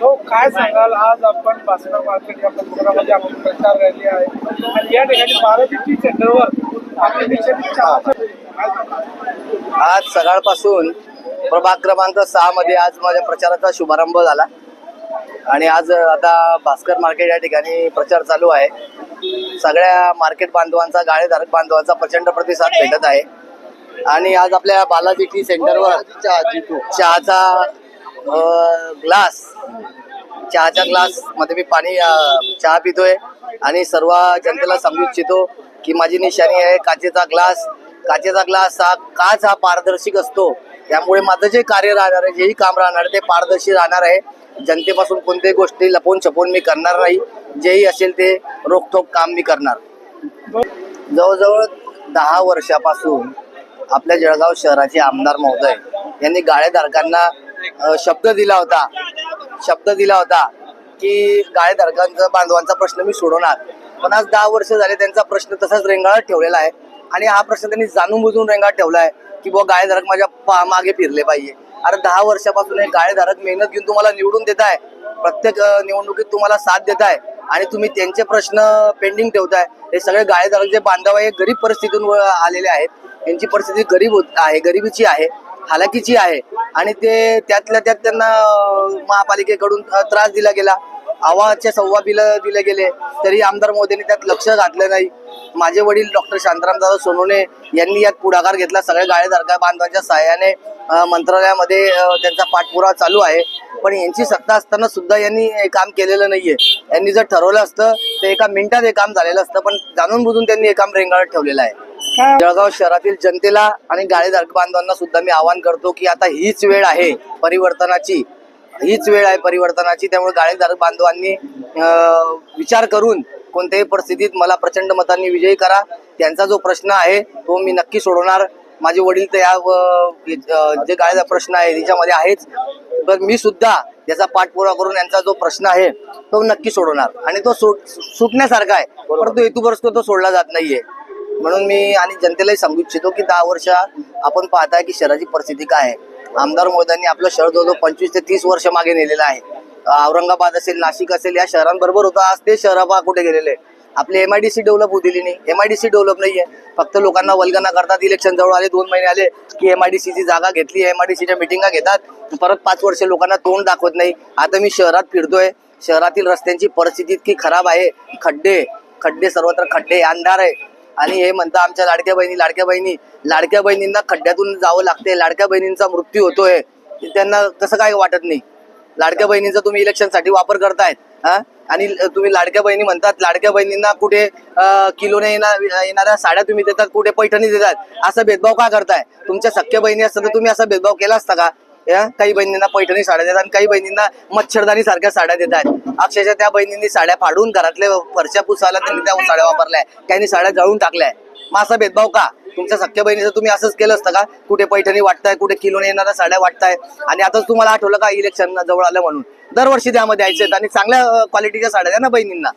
हो काय सांगाल? आज आपण भास्कर मार्केट या परिसरामध्ये आपण प्रचार रॅली आहे. आणि या ठिकाणी बाराशे सेंटरवर आपल्या देशाची चहाचं आज सकाळपासून प्रभाग क्रमांक सहा मध्ये आज माझ्या प्रचाराचा शुभारंभ झाला. आणि आज आता भास्कर मार्केट या ठिकाणी प्रचार चालू आहे. सगळ्या मार्केट बांधवांचा गाळेधारक बांधवांचा प्रचंड प्रतिसाद भेटत आहे. आणि आज आपल्या बालाजी टी सेंटरवर चहाचा ग्लास चहाच्या ग्लासमध्ये मी पाणी चहा पितोय आणि सर्व जनतेला सांगू इच्छितो की माझी निशाणी आहे काचेचा ग्लास. काचेचा ग्लास हा काच हा पारदर्शक असतो? त्यामुळे माझं जे कार्य राहणार आहे जेही काम राहणार आहे ते पारदर्शी राहणार आहे. जनतेपासून कोणत्याही गोष्टी लपवून छपवून मी करणार नाही. जेही असेल ते रोखोक काम मी करणार. जवळजवळ दहा वर्षापासून आपल्या जळगाव शहराचे आमदार महोदय यांनी गाळेधारकांना शब्द दिला होता शब्द दिला होता की गाळेधारकांचा बांधवांचा प्रश्न मी सोडवणार. पण आज दहा वर्ष झाले त्यांचा प्रश्न तसाच रेंगाळत ठेवलेला आहे. आणि हा प्रश्न त्यांनी जाणून बुजून रेंगाळत ठेवला आहे. की बुवा गाळेधारक माझ्या पा मागे फिरले पाहिजे. अरे दहा वर्षापासून हे गाळेधारक मेहनत घेऊन तुम्हाला निवडून देत आहे प्रत्येक निवडणुकीत तुम्हाला साथ देत आहे आणि तुम्ही त्यांचे प्रश्न पेंडिंग ठेवताय. हे सगळे गाळेधारक जे बांधव आहे गरीब परिस्थितीतून व- आलेले आहेत. यांची परिस्थिती गरीब होत आहे गरिबीची आहे हालाकीची आहे. आणि ते त्यातल्या त्यात त्यांना महापालिकेकडून त्रास दिला गेला. आवाजचे सव्वा बिल दिले गेले. तरी आमदार मोदींनी त्यात लक्ष घातलं नाही. माझे वडील डॉक्टर शांताराम दादा सोनवणे यांनी यात पुढाकार घेतला. सगळ्या गाळेधारका बांधवांच्या सहाय्याने मंत्रालयामध्ये त्यांचा पाठपुरावा चालू आहे. पण यांची सत्ता असताना सुद्धा यांनी हे काम केलेलं नाहीये. यांनी जर ठरवलं असतं तर एका मिनिटात हे काम झालेलं असतं पण जाणून बुजून त्यांनी हे काम रेंगाळत ठेवलेलं आहे. जळगाव शहरातील जनतेला आणि गाळेधारक बांधवांना सुद्धा मी आवाहन करतो की आता हीच वेळ आहे परिवर्तनाची. हीच वेळ आहे परिवर्तनाची. त्यामुळे गाळेधारक बांधवांनी विचार करून कोणत्याही परिस्थितीत मला प्रचंड मतांनी विजयी करा. त्यांचा जो प्रश्न आहे तो मी नक्की सोडवणार. माझे वडील तर या जे गाळेदार प्रश्न आहे त्याच्यामध्ये आहेच. पण मी सुद्धा याचा पाठपुरावा करून यांचा जो प्रश्न आहे तो नक्की सोडवणार. आणि तो सुटण्यासारखा आहे. परंतु हेतुपुरस्कर तो सोडला जात नाहीये. म्हणून मी आणि जनतेलाही सांगू इच्छितो की दहा वर्ष आपण पाहताय की शहराची परिस्थिती काय आहे. आमदार मोदयांनी आपलं शहर जवळजवळ पंचवीस ते तीस वर्ष मागे नेलेलं आहे. औरंगाबाद असेल नाशिक असेल या शहरांबरोबर होतं. आज ते शहरा कुठे गेलेले? आपली M I D C develop होऊ दिली नाही. M I D C develop नाहीये. फक्त लोकांना वल्गना करतात. इलेक्शन जवळ आले दोन महिने आले की एम आय डी सीची जागा घेतली. एम आय डी सीच्या मिटिंगा घेतात. परत पाच वर्ष लोकांना तोंड दाखवत नाही. आता मी शहरात फिरतोय. शहरातील रस्त्यांची परिस्थिती इतकी खराब आहे. खड्डे खड्डे सर्वत्र खड्डे अंधार आहे. आणि हे म्हणता आमच्या लाडक्या बहिणी लाडक्या बहिणी लाडक्या बहिणींना खड्ड्यातून जावं लागते लाडक्या बहिणींचा मृत्यू होतोय. त्यांना कसं काय वाटत नाही. लाडक्या बहिणींचा तुम्ही इलेक्शनसाठी वापर करतायत हा? आणि तुम्ही लाडक्या बहिणी म्हणतात लाडक्या बहिणींना कुठे किलोने येणार येणाऱ्या साड्या तुम्ही देतात कुठे पैठणी देतात? असा भेदभाव का करताय? तुमच्या सख्या बहिणी असतात तर तुम्ही असा भेदभाव केला असता का? या? काही बहिणींना पैठणी साड्या देतात आणि काही बहिणींना मच्छरदानी सारख्या साड्या देतात. अक्षरशः त्या बहिणींनी साड्या फाडून घरातले फरशा पुसायला त्यांनी त्या साड्या वापरल्या त्यांनी साड्या जळून टाकल्या मग असा भेदभाव का? तुमच्या सख्या बहिणीचं तुम्ही असंच केलं असतं का? कुठे पैठणी वाटताय कुठे किलोने येणाऱ्या साड्या वाटताय? आणि आताच तुम्हाला आठवलं का इलेक्शन जवळ आलं म्हणून? दरवर्षी त्यामध्ये यायचे आणि चांगल्या क्वालिटीच्या साड्या द्या ना बहिणींना.